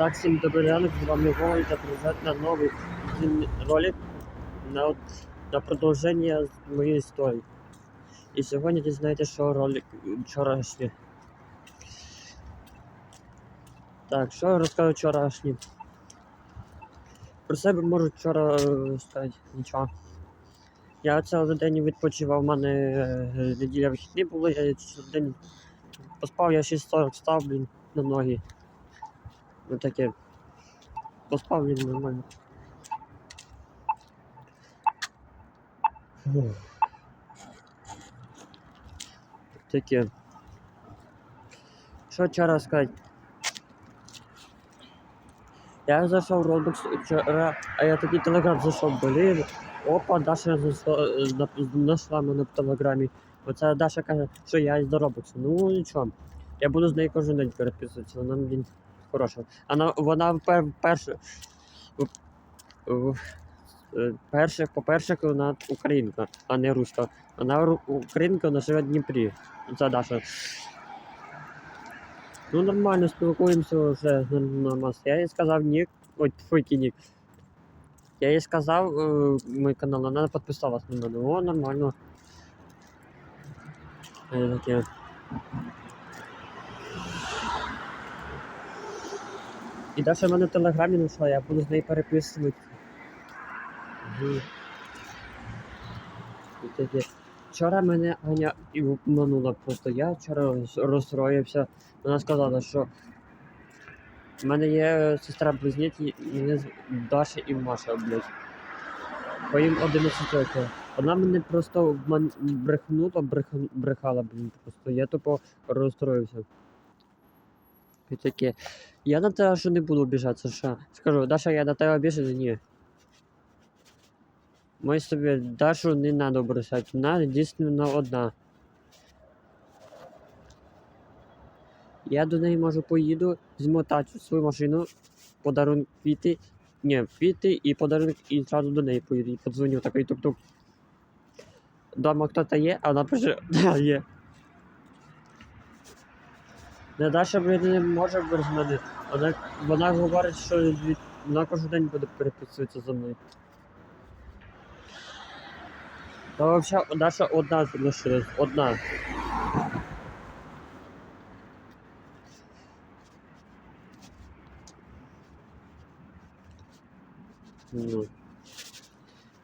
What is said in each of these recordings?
Так, всім добрий ранок, з вами Вова та презент на новий ролик на, на продовження моєї історії. І сьогодні дізнаєтесь, що ролик вчорашній. Так, що я розкажу вчорашній? Про себе можу вчора е, сказати нічого. Я цілий день відпочивав, у мене е, неділя вихідні були, я цілий день поспав, я 6.40 став, блін, на ноги. Ну таке. Поспав він нормально. Таке. Що вчора сказати? Я зайшов в Roblox вчора, а я такий телеграм зайшов, блін. Опа, Даша знайшла мене в телеграмі. Оця Даша каже, що я із Roblox. Ну нічого. Я буду з нею кожен день переписуватися, вона блін хороша. Вона, вона пер, перша. е, Перше, по-перше, вона українка, а не руська. Вона українка, вона живе в Дніпрі. Це Даша. Ну нормально спілкуємося вже нормально. Я їй сказав нік. Ой, твій нік. Я їй сказав е, мій канал, вона підписалась на мене. О, нормально. Е, таке. І Даша в мене в телеграмі знайшла, я буду з нею переписувати. Вчора мене Аня і обманула просто. Я вчора розстроївся. Вона сказала, що в мене є сестра близнеці, мене Даша і Маша, блядь. Бо їм 11 років. Вона мене просто брехнула, брехала, блін, просто. Я тупо розстроївся. І таке. Я на тебе що не буду обіжатися, що? Скажу, Даша, я на тебе обіжений? Ні. Ми собі Дашу не треба бросати, вона дійсно одна. Я до неї можу поїду, змотати свою машину, подарунок квіти. Ні, квіти і подарунок, і зразу до неї поїду. І подзвоню такий тук-тук. Дома хто-то є, а вона пише, да, є. Не Даша блін, не може без мене. Вона, вона говорить, що від... вона кожен день буде переписуватися за мною. Та взагалі Даша одна залишилась, одна. Ну.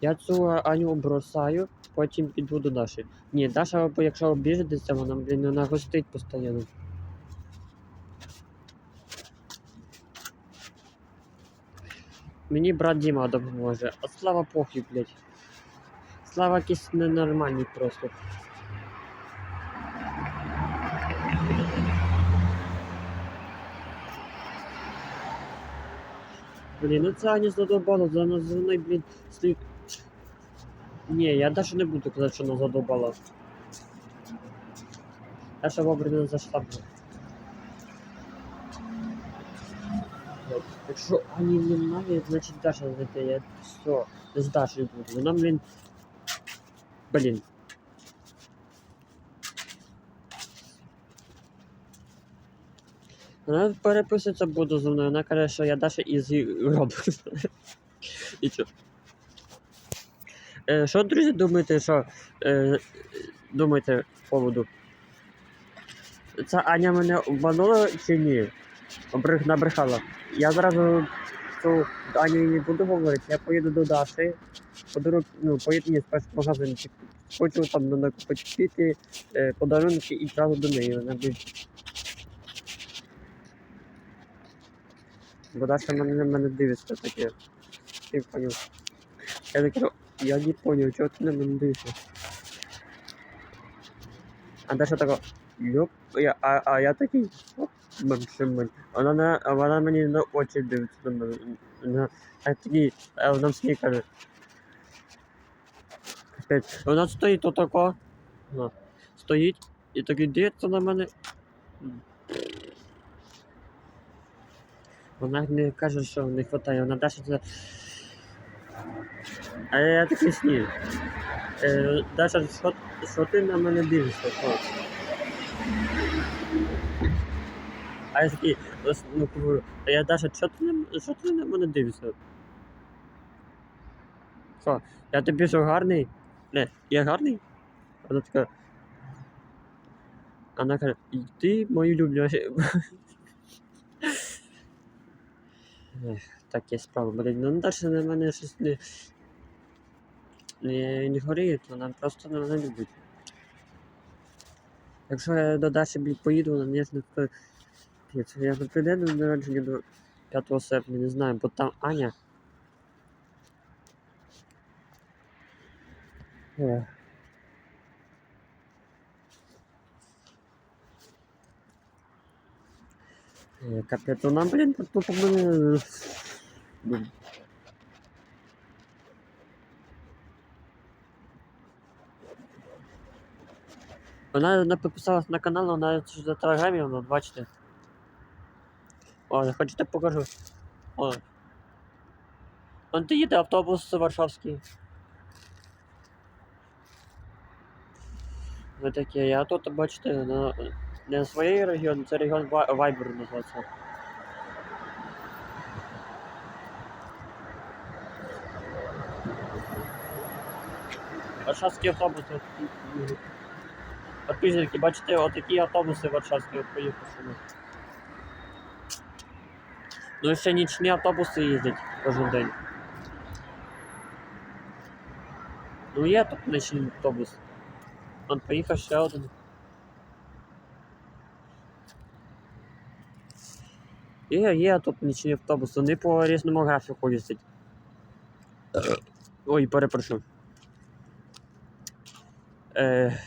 Я цю Аню бросаю, потім піду до Даші. Ні, Даша, якщо обіжитися, вона, блін, вона гостить постійно. Мені брат Діма допоможе, а слава похуй, блядь. Слава якийсь ненормальний просто. Блін, ну це Аня задовбала, за нас мною, блін, слід. Ні, я навіть не буду казати, що вона задовбала. Даша вовремя зайшла. б. Якщо Ані немає, значить Даша зайде, я все, з Дашею буду. Вона, блін. Блін. Вона переписується буде зі мною, вона каже, що я Даша із Roblox. І що? Е, що, друзі, думаєте, що е, думаєте по поводу? Ця Аня мене обманула чи ні? Набрехала. Я зразу цю Аню не буду говорити, я поїду до Даші, подарунок, ну, поїду ні, спершу хочу там на накупити квіти, е, подарунки і зразу до неї. Буде Бо Даша на мене дивиться таке. Ти поняв. Я такий, «Ну, я не поняв, чого ти на мене дивишся. А Даша така, я, а, а я такий, оп, менше Вона, на, вона мені на очі дивиться на мене. Вона. Вона стоїть отако, стоїть і такий дивиться на мене. Вона не каже, що не вистачає, вона Даша це. А я такий сні. Е, Даша, що, що ти на мене дивишся? А я такий, ну, говорю, а я Даша, що ти на, що ти на мене дивишся? Що, я тобі що гарний? Не, я гарний? Вона така. Вона каже, «І ти мою улюблений. Ех, Такі справи, блін. Ну Даша на мене щось не. Не, не горіє, вона просто не, не любить. Якщо я до Даші поїду, вона мені не скаже, «Піць, я не прийде до народження до 5 серпня, не знаю, бо там Аня. Ех. Е, Капець, вона, блін, тут тут у мене. Блін. Вона не підписалась на канал, вона ж на телеграмі, вона, бачите. О, хочете покажу. О. Вон ти їде автобус Варшавський. Ви такі, я тут, бачите, на, не своєї регіон, це регіон Вайбер називається. Варшавський автобус. от, бачите, отакі автобуси Варшавські от поїхали. Ну і ще нічні автобуси їздять кожен день. Ну є тут нічний автобус. Он поїхав ще один. Є, є тут нічні автобуси, вони по різному графіку їздять. Ой, перепрошую. Е,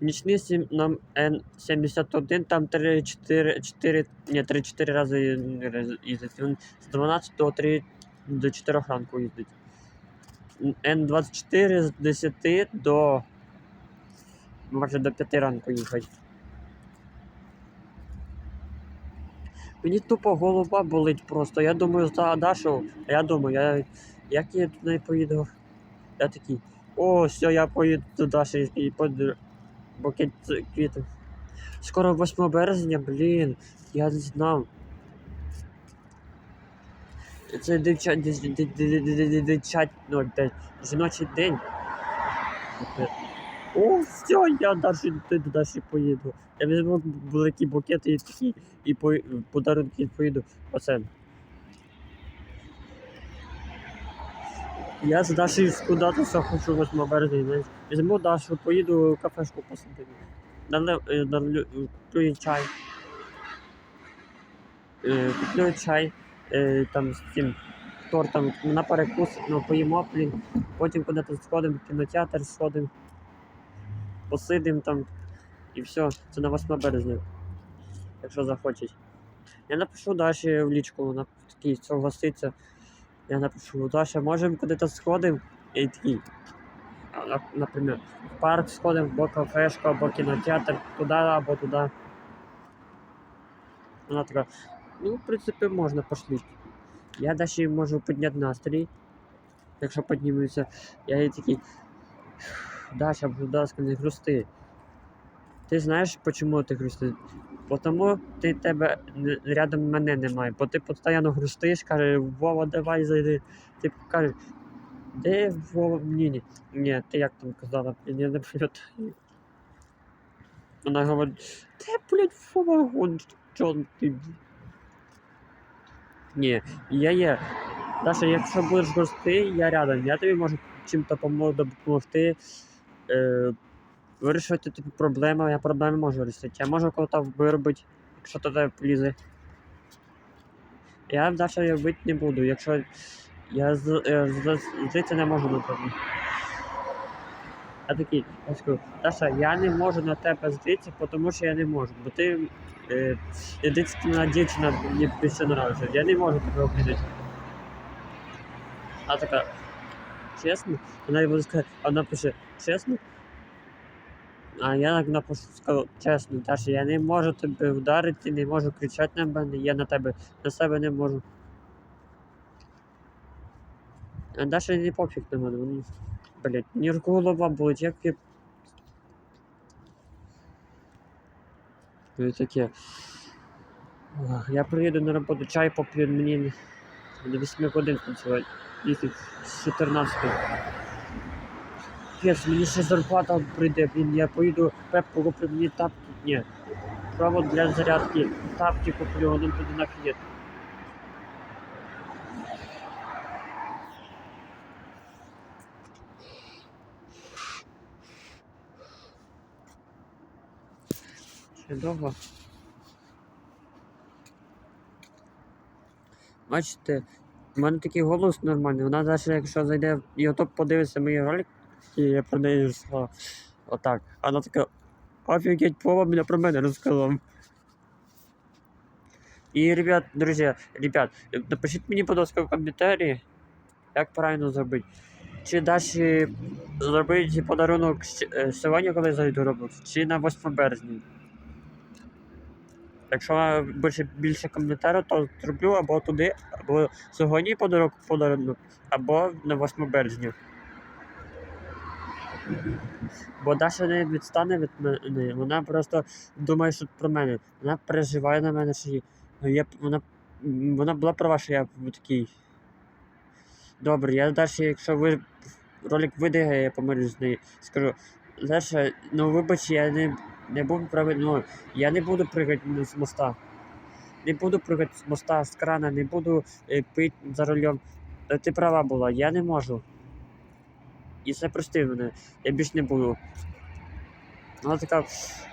нічний нам N71, там 3-4, ні, 3-4 рази їздить. Він з 12 до 3 до 4 ранку їздить. N24 з 10 до може до 5 ранку їхати. Мені тупо голова болить просто. Я думаю, за Дашу, а я думаю, я, як я туди поїду. Я такий, о, все, я поїду до Даші і под букет квітів. Скоро 8 березня, блін, я не знав. Це дівчат, дівчат, ну, жіночий день. О, все, я далі Даші поїду. Я візьму великі букети і такі, і по, подарунки поїду. Оце. Я з Дашею скудатися хочу 8 березня. Візьму Дашу, поїду в кафешку. Налив, е, е, куплю чай. Е, Куплю чай там з цим тортом на перекус, ну, поїмо, блін. Потім куди-то сходимо, в кінотеатр сходимо, посидимо там і все. Це на 8 березня. Якщо захочуть. Я напишу Даші в лічку, вона такий согласиться. Я напишу, Даша, можемо куди-то сходимо? І такий. Наприклад, в парк сходимо, або кафешку, або кінотеатр, туди або туди. Вона така, ну, в принципі, можна пошли. Я Даші можу підняти настрій. Якщо піднімуся, я їй такий. Даша, будь ласка, не грусти. Ти знаєш, чому ти грустиш? Тому ти тебе рядом мене немає, бо ти постійно грустиш, каже, Вова, давай зайди. Ти кажеш, де Вова? Ні, ні. Ти як там казала, я не пам'ятаю. Вона говорить, де, блядь, Вова, гон, що ти? Ні, я є. Даша, якщо будеш грусти, я рядом. Я тобі можу чим-то помо- допомогти. Е, вирішувати тобі проблеми, я проблеми можу вирішити. Я можу кого-то виробити, якщо тебе полізе. Я Даша робити не буду, якщо я з, е, жити не можу на тебе. Я такий, я скажу, Даша, я не можу на тебе злитися, тому що я не можу, бо ти е, дівчина мені більше нравиться. Я не можу тебе обидіти. А така, чесно? Вона йому скаже, вона пише, чесно? А я так напишу, скажу, чесно, Даша, я не можу тебе вдарити, не можу кричати на мене, я на тебе, на себе не можу. А Даша не пофіг на мене, мені, блядь, мені голова болить, як я... Ну таке. Я приїду на роботу, чай поп'ю мені до 8 годин працювати. Їздить з 14. Пес, мені ще зарплата прийде, блін, я поїду пепку куплю мені тапки. Ні. Провод для зарядки, тапки куплю, воно туди нафіг. Ще довго. Бачите, в мене такий голос нормальний. Вона навіть якщо зайде в YouTube, подивиться мої ролики, які я про неї розказав. Отак. Вона така. Офігеть, Вова мене про мене розказав. І, ребят, друзі, ребят, напишіть мені, будь ласка, в коментарі, як правильно зробити. Чи далі зробити подарунок е, сьогодні, коли зайду Roblox, чи на 8 березня. Якщо більше, більше коментарів, то зроблю або туди, або сьогодні подарунок, подарунок, або на 8 березня. Бо Даша не відстане від мене, вона просто думає, що про мене. Вона переживає на мене, що я, вона, вона була права, що я такий. Добре, я далі, якщо ви ролик вийде, я помирюсь з нею. Скажу, Даша, ну вибач, я не, не буду правильно, я не буду прыгати з моста. Не буду прыгати з моста, з крана, не буду е, пити за рулем. Ти права була, я не можу. І це прости мене, я більш не буду. Вона така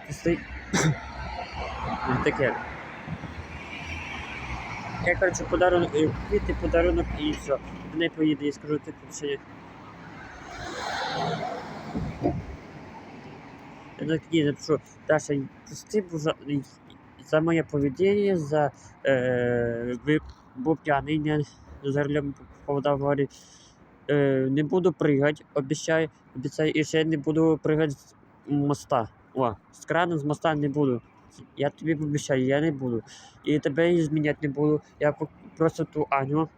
стоїть. Таке. Я, коротше, подарунок, е, квіти, подарунок і все. До неї поїду і скажу, ти ще. Я такие напишу, Даша, прости за, за моє поведение, за э, ви був п'яний, не за рулем поводав говорить. Э, не буду прыгать, обіцяю, обіцяю, і ще не буду прыгать з моста. О, з крану з моста не буду. Я тобі обіцяю, я не буду. І тебе і зміняти не буду. Я по- просто ту Аню,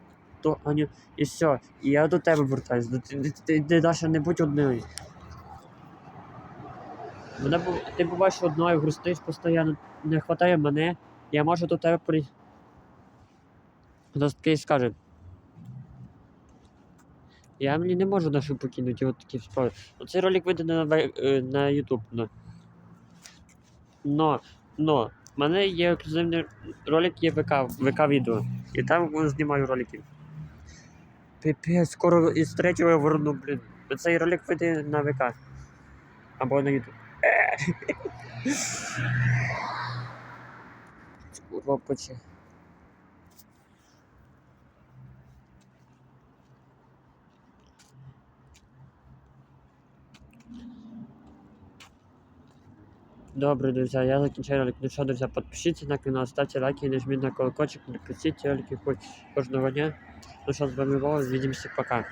ту Аню, і все. І я до тебе вертаюсь. До- Ти, ти, ти, ти Даша, не будь одною. Вона. Ти буваєш одною, грустиш постійно, не вистачає мене, я можу до тебе при. Таке і скаже. Я мені не можу нашу покинути, от такі справи. Оцей ролик вийде на, е, на YouTube. Но. но, но, в мене є ексклюзивний ролик, є ВК, ВК відео. І там знімаю ролики. Піпець, скоро із третього я верну, блін. Цей ролик вийде на ВК. Або на YouTube. Поче. Добре, друзья, я закінчаю ролик. Ну що, друзья, подпишіться на канал, ставьте лайки, нажміть на колокольчик, напишіть ролики хоть кожного дня. Ну що, з вами Вова, увидимся, пока.